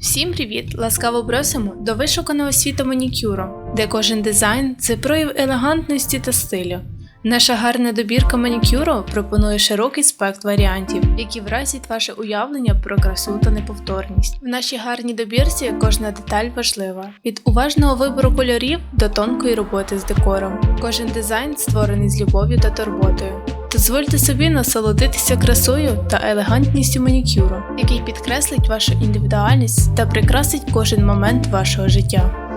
Всім привіт! Ласкаво просимо до вишуканого світу манікюру, де кожен дизайн це прояв елегантності та стилю. Наша гарна добірка манікюру пропонує широкий спектр варіантів, які вразять ваше уявлення про красу та неповторність. В нашій гарній добірці кожна деталь важлива: від уважного вибору кольорів до тонкої роботи з декором. Кожен дизайн створений з любов'ю та турботою. Дозвольте собі насолодитися красою та елегантністю манікюру, який підкреслить вашу індивідуальність та прикрасить кожен момент вашого життя.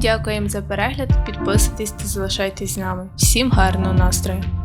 Дякуємо за перегляд, підписуйтесь та залишайтесь з нами. Всім гарного настрою!